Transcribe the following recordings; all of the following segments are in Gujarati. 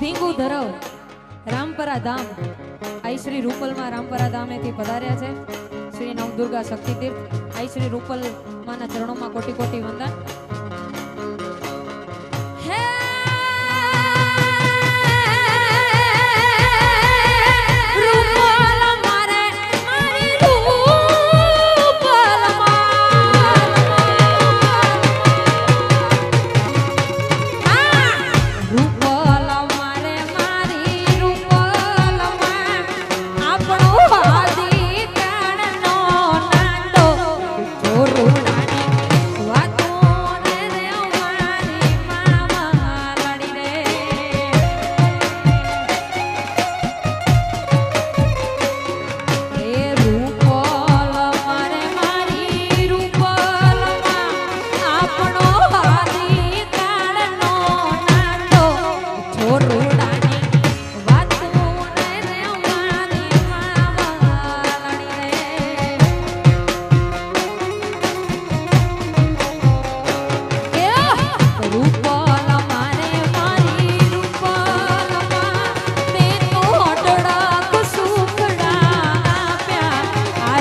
ધીંગુ ધરવ, રામપરા ધામ. આઈ શ્રી રૂપલમાં રામપરા ધામેથી પધાર્યા છે. શ્રી નવદુર્ગા શક્તિતીર્થ. આઈ શ્રી રૂપલ માના ચરણોમાં કોટી કોટી વંદન.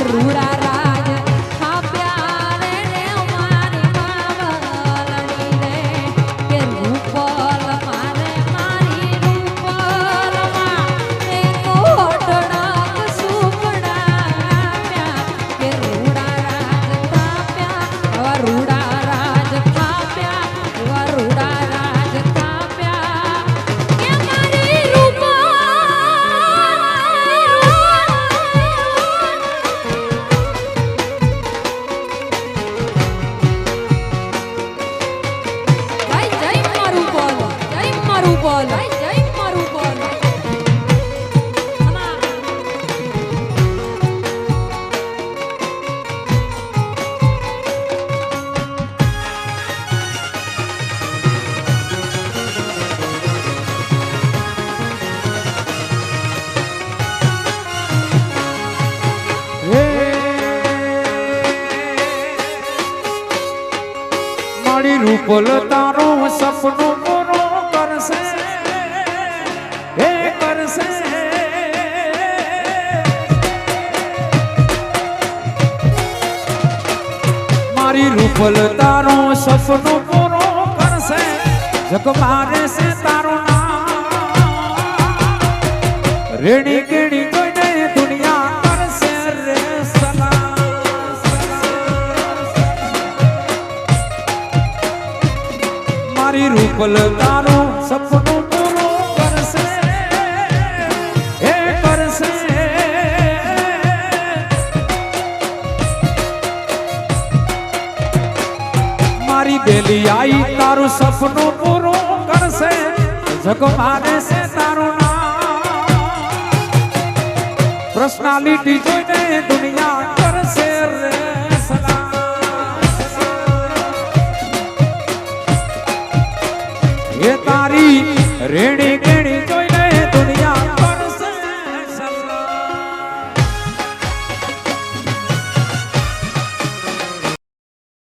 rural. મારી રૂપલ તારો સપનું પૂરું કરશે. હે કરશે. મારી રૂપલ તારો સપનું પૂરું કરશે. જગ મારે છે તારું નામ. રેડી કેડી મારી રૂપલ તારું સપનું પૂરું કરશે એ કરશે મારી બેલી આઈ તારું સપનું પૂરું કરશે જગ મારે છે તારું નામ પર્સનાલિટી જોઈને દુનિયા કરશે રે એ તારી કે